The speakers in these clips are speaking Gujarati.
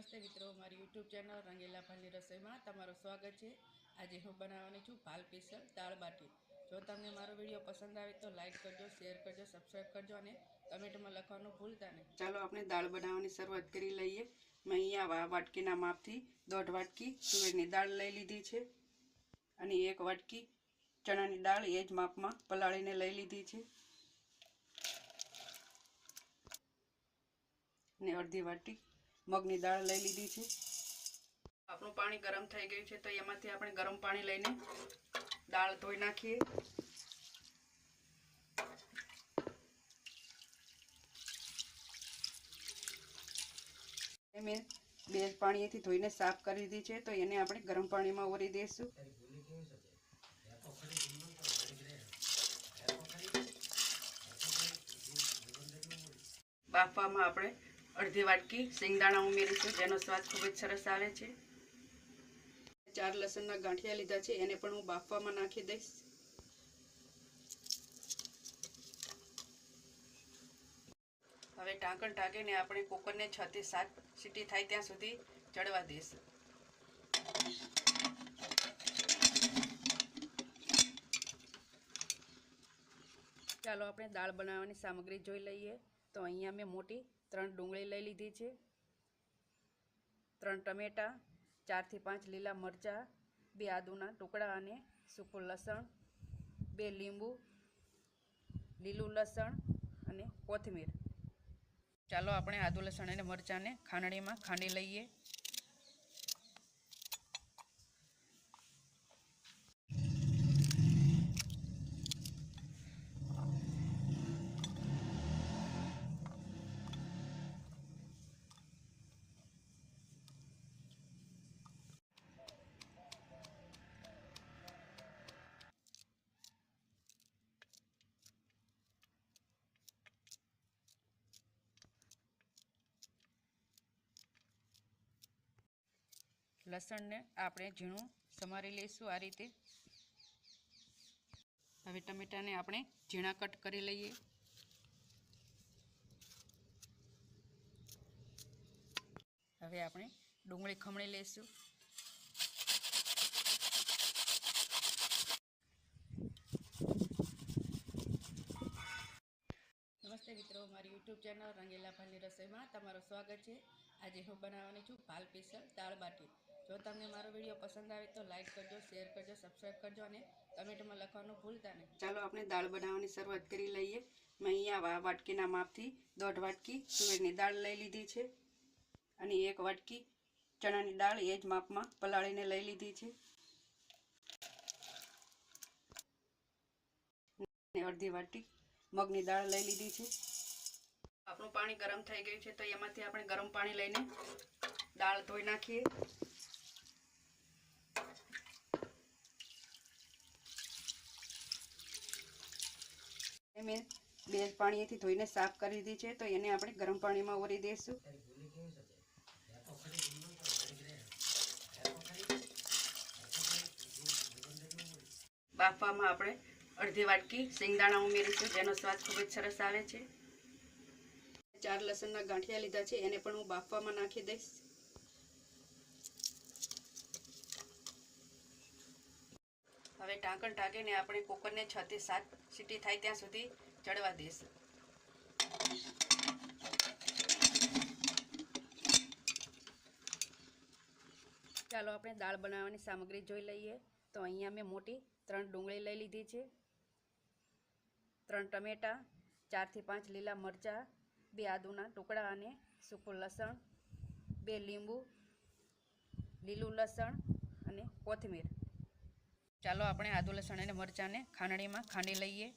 નમસ્તે મિત્રો, મારી યુટ્યુબ ચેનલ રંગીલા ભાલની રસોઈમાં તમારું સ્વાગત છે. આજે હું બનાવવાની છું ભાલ પીસલ દાળ બાટી. જો તમને મારો વીડિયો પસંદ આવે તો લાઇક કરજો, શેર કરજો, સબસ્ક્રાઈબ કરજો અને કમેન્ટમાં લખવાનું ભૂલતા નહીં. ચાલો આપણે દાળ બનાવવાની શરૂઆત કરી લઈએ. મેં અહીંયા વાટકીના માપથી દોઢ વાટકી તુવેરની દાળ લઈ લીધી છે અને એક વાટકી ચણાની દાળ એ જ માપમાં પલાળીને લઈ લીધી છે. ને અડધી વાટી મગની દાળ લઈ લીધી છે. આપણું પાણી ગરમ થઈ ગયું છે તો એમાંથી આપણે ગરમ પાણી લઈને દાળ ધોઈ નાખીએ. મેં બે પાણીથી ધોઈને સાફ કરી દીધી છે તો એને આપણે ગરમ પાણીમાં ઓરી દઈશું બાફવામાં આપણે અડધી વાટકી શેંગદાણા ઉમેરીશું, જેનો સ્વાદ ખૂબ જ સરસ આવે છે. ચાર લસણના ગાંઠિયા લીધા છે, એને પણ હું બાફવામાં નાખી દઈશ. હવે ઢાંકણ ઢાંકીને આપણે કુકરને છ થી સાત સીટી થાય ત્યાં સુધી ચડવા દઈશું. ચાલો, આપણે દાળ બનાવવાની સામગ્રી જોઈ લઈએ. તો અહીંયા મેં મોટી ત્રણ ડુંગળી લઈ લીધી છે. ત્રણ ટમેટાં, ચારથી પાંચ લીલા મરચાં, બે આદુના ટુકડા અને સૂકું લસણ, બે લીંબુ, લીલું લસણ અને કોથમીર. ચાલો આપણે આદુ, લસણ અને મરચાંને ખાંડણીમાં ખાંડી લઈએ. લસણને આપણે ઝીણું સમારી લઈશું આ રીતે. હવે ટમેટાને આપણે ઝીણા કટ કરી લઈએ. હવે આપણે ડુંગળી ખમણી લઈશું. નમસ્તે મિત્રો, મારી યુટ્યુબ ચેનલ રંગીલા ભાલની રસોઈમાં તમારું સ્વાગત છે. આજે હું બનાવવાની છું ભાલ પીસલ દાળ બાટી. જો તમને મારો વીડિયો પસંદ આવે તો લાઈક કરજો, શેર કરજો સબસ્ક્રાઈબ કરજો અને કમેન્ટમાં લખવાનું ભૂલતા નહીં. ચાલો, આપણે દાળ બનાવવાની શરૂઆત કરી લઈએ. મેં અહીંયા વાટકીના માપથી દોઢ વાટકી તુવેરની દાળ લઈ લીધી છે અને એક વાટકી ચણાની દાળ એ જ માપમાં પલાળીને લઈ લીધી છે. અડધી વાટી મગની દાળ લઈ લીધી છે. આપણું પાણી ગરમ થઈ ગયું છે તો એમાંથી આપણે ગરમ પાણી લઈને દાળ ધોઈ નાખીએ. મેં બે પાણીથી ધોઈને સાફ કરી દીધી છે, તો એને આપણે ગરમ પાણીમાં ઓરી દઈશું બાફવામાં આપણે અડધી વાટકી સિંગદાણા ઉમેરીશું, જેનો સ્વાદ ખૂબ જ સરસ આવે છે. ચાર લસણના ગાંઠિયા લીધા છે, એને પણ હું બાફવામાં નાખી દઈશ. હવે ઢાંકણ ઢાંકીને આપણે કુકરને છ થી સાત સીટી થાય ત્યાં સુધી ચડવા દઈશું. ચાલો આપણે દાળ બનાવવાની સામગ્રી જોઈ લઈએ. તો અહીંયા મેં મોટી ત્રણ ડુંગળી લઈ લીધી છે. ત્રણ ટમેટાં ચારથી પાંચ લીલા મરચાં, બે આદુના ટુકડા અને સૂકું લસણ, બે લીંબુ, લીલું લસણ અને કોથમીર. ચાલો આપણે આદુ લસણ અને મરચાંને ખાંડણીમાં ખાંડી લઈએ.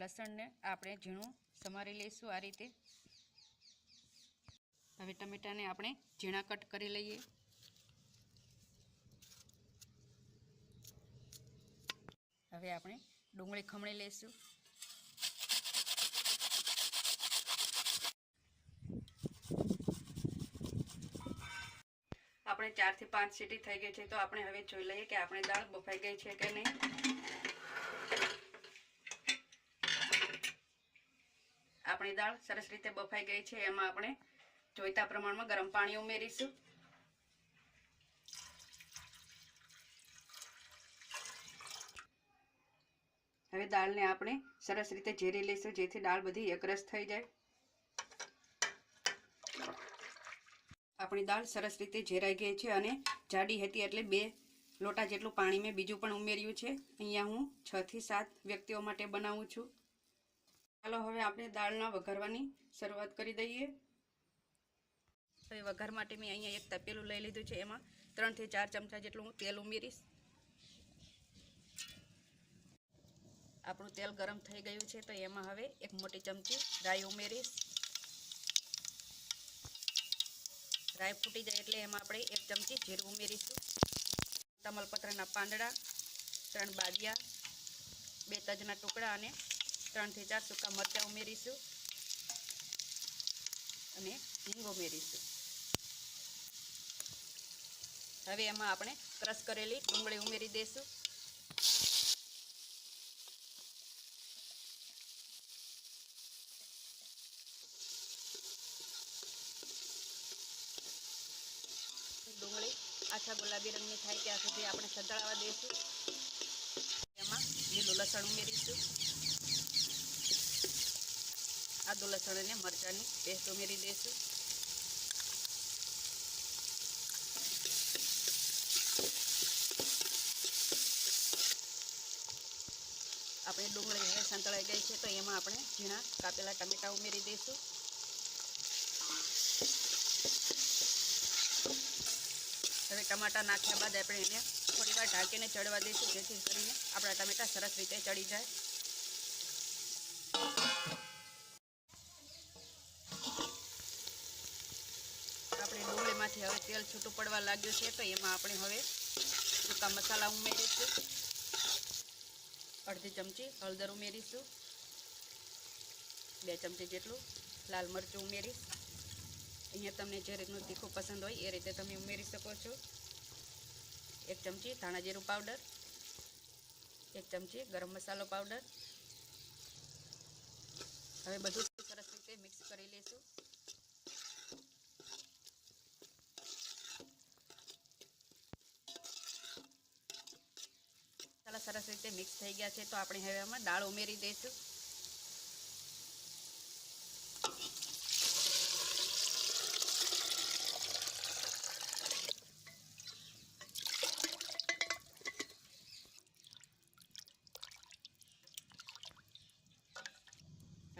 લસણને આપણે ઝીણું સમારી લઈશું આ રીતે. હવે ટમેટાને આપણે ઝીણા કટ કરી લઈએ. હવે આપણે ડુંગળી ખમણી લઈશું. આપણે ચારથી પાંચ સીટી થઈ ગઈ છે, તો આપણે હવે જોઈ લઈએ કે આપણે દાળ બફાઈ ગઈ છે કે નહીં. આપણી દાળ સરસ રીતે બફાઈ ગઈ છે, એમાં આપણે જોઈતા પ્રમાણમાં ગરમ પાણી ઉમેરીશું. હવે દાળને આપણે સરસ રીતે ઝેરી લઈશું, જેથી દાળ બધી એકરસ થઈ જાય. આપણી દાળ સરસ રીતે ઝેરાઈ ગઈ છે અને જાડી હતી એટલે બે લોટા જેટલું પાણી મેં બીજું પણ ઉમેર્યું છે. અહીંયા હું છથી સાત વ્યક્તિઓ માટે બનાવું છું. ચાલો હવે આપણે દાળના વઘારવાની શરૂઆત કરી દઈએ. હવે વઘાર માટે મેં અહીંયા એક તપેલું લઈ લીધું છે. એમાં ત્રણથી ચાર ચમચા જેટલું હું તેલ ઉમેરીશ. આપણું તેલ ગરમ થઈ ગયું છે તો એમાં હવે એક મોટી ચમચી રાઈ ઉમેરીશ. રાઈ ફૂટી જાય એટલે એમાં આપણે એક ચમચી જીરું ઉમેરીશું. તમાલપત્રના પાંદડા, ત્રણ બાદિયા બે તજના ટુકડા અને ત્રણથી ચાર સૂકા મરચાં ઉમેરીશું. અને હિંગ ઉમેરીશું. હવે એમાં આપણે ક્રશ કરેલી ડુંગળી ઉમેરી દઈશું ડુંગળી આછા ગુલાબી રંગની થાય ત્યાં સુધી આપણે સંતળાવા દઈશું એમાં લીલું લસણ ઉમેરીશું. આદુ, લસણ અને મરચાંની પેસ્ટ ઉમેરી દઈશું. આપણે ડુંગળી હવે સંતળાઈ ગઈ છે, તો એમાં આપણે ઝીણા કાપેલા ટમેટા ઉમેરી દઈશું. હવે ટમાટા નાખ્યા બાદ આપણે એને થોડીવાર ઢાંકીને ચડવા દઈશું, જેથી કરીને આપણા ટમેટા સરસ રીતે ચડી જાય આપણે ડુંગળીમાંથી હવે તેલ છૂટું પડવા લાગ્યું છે, તો એમાં આપણે હવે સૂકા મસાલા ઉમેરીશું. અડધી ચમચી હળદર ઉમેરીશું. બે ચમચી જેટલું લાલ મરચું ઉમેરીશ. અહીંયા તમને જે રીતનું તીખું પસંદ હોય એ રીતે તમે ઉમેરી શકો છો. એક ચમચી ધાણા જીરું પાવડર, એક ચમચી ગરમ મસાલો પાવડર. હવે બધું સરસ રીતે મિક્સ કરી લઈશું ચાલો સરસ રીતે મિક્સ થઈ ગયા છે, તો આપણે હવે આમાં દાળ ઉમેરી દઈશું.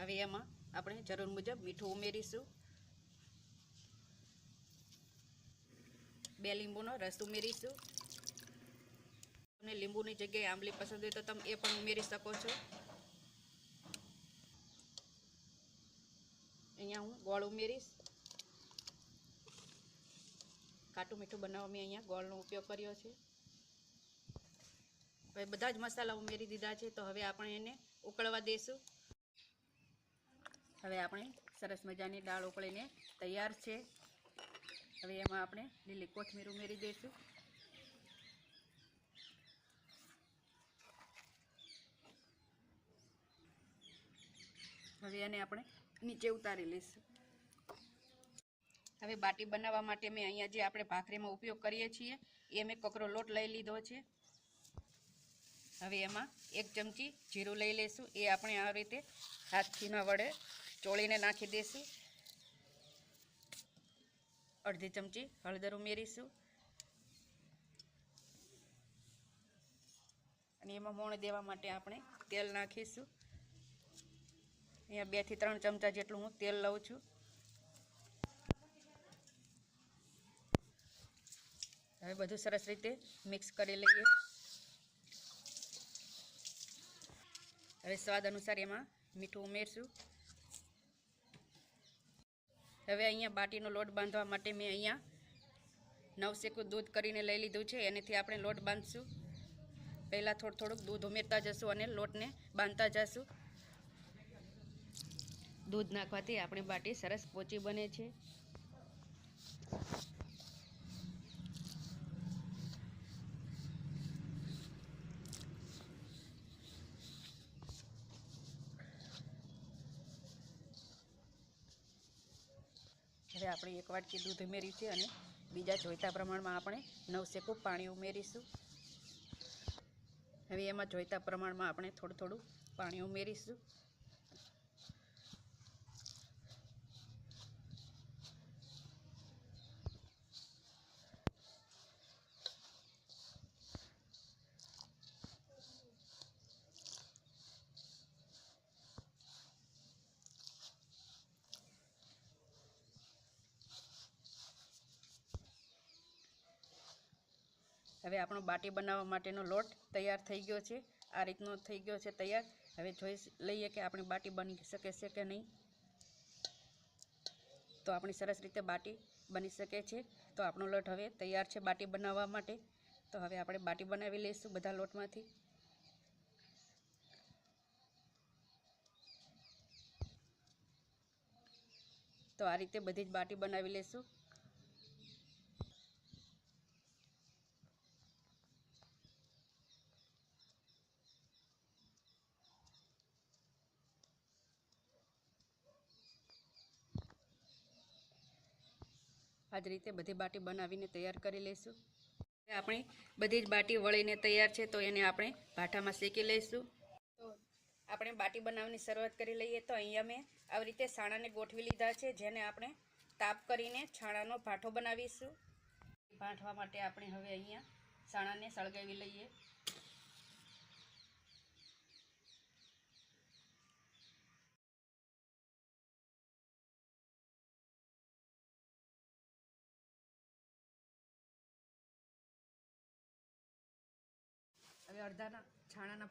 હવે એમાં આપણે જરૂર મુજબ મીઠું ઉમેરીશું. બે લીંબુનો રસ ઉમેરીશું. તમને લીંબુની જગ્યાએ આંબલી પસંદ હોય તો તમે એ પણ ઉમેરી શકો છો. અહીંયા હું ગોળ ઉમેરીશ. કાટું મીઠું બનાવવા મેં અહીંયા ગોળનો ઉપયોગ કર્યો છે. હવે બધા જ મસાલા ઉમેરી દીધા છે, તો હવે આપણે એને ઉકળવા દઈશું હવે આપણે સરસ મજાની દાળ ઉકળીને તૈયાર છે. હવે એમાં આપણે લીલી કોથમીર ઉમેરી દઈશું હવે એને આપણે નીચે ઉતારી લઈશું. હવે બાટી બનાવવા માટે મેં અહીંયા જે આપણે ભાખરીમાં ઉપયોગ કરીએ છીએ, એ મેં કકરો લોટ લઈ લીધો છે. હવે એમાં એક ચમચી જીરું લઈ લઈશું. એ આપણે આ રીતે હાથથીના વડે ચોળીને નાખી દઈશું. અડધી ચમચી હળદર ઉમેરીશું. અને એમાં મોણ દેવા માટે આપણે તેલ નાખીશું. અહીંયા બેથી ત્રણ ચમચા જેટલું હું તેલ લઉં છું. હવે બધું સરસ રીતે મિક્સ કરી લઈએ. હવે સ્વાદ અનુસાર એમાં મીઠું ઉમેરશું. હવે અહીંયા બાટીનો લોટ બાંધવા માટે મેં અહીંયા નવસેકું દૂધ કરીને લઈ લીધું છે. એનાથી આપણે લોટ બાંધશું. પહેલાં થોડું થોડુંક દૂધ ઉમેરતા જશું અને લોટને બાંધતા જશું. દૂધ નાખવાથી આપણી બાટી સરસ પોચી બને છે. હવે આપણે એક વાટકી દૂધ ઉમેર્યું છે અને બીજા જોઈતા પ્રમાણમાં આપણે નવસેકું પાણી ઉમેરીશું. હવે એમાં જોઈતા પ્રમાણમાં આપણે થોડું થોડું પાણી ઉમેરીશું. હવે આપણો બાટી બનાવવા માટેનો લોટ તૈયાર થઈ ગયો છે. આ રીતનો થઈ ગયો છે તૈયાર. હવે જોઈ લઈએ કે આપણી બાટી બની શકે છે કે નહીં. તો આપણી સરસ રીતે બાટી બની શકે છે. તો આપણો લોટ હવે તૈયાર છે બાટી બનાવવા માટે. તો હવે આપણે બાટી બનાવી લઈશું બધા લોટમાંથી. તો આ રીતે બધી જ બાટી બનાવી લઈશું. આ જ રીતે બધી બાટી બનાવીને તૈયાર કરી લઈશું. આપણી બધી જ બાટી વળીને તૈયાર છે, તો એને આપણે ભાટામાં શેકી લઈશું. તો આપણે બાટી બનાવવાની શરૂઆત કરી લઈએ, તો અહીંયા મેં આવી રીતે છાણાને ગોઠવી લીધા છે, જેને આપણે તાપ કરીને છાણાનો ભાઠો બનાવીશું. ભાંઠવા માટે આપણે હવે અહીંયા છાણાને સળગાવી લઈએ. અડધાના છાણાના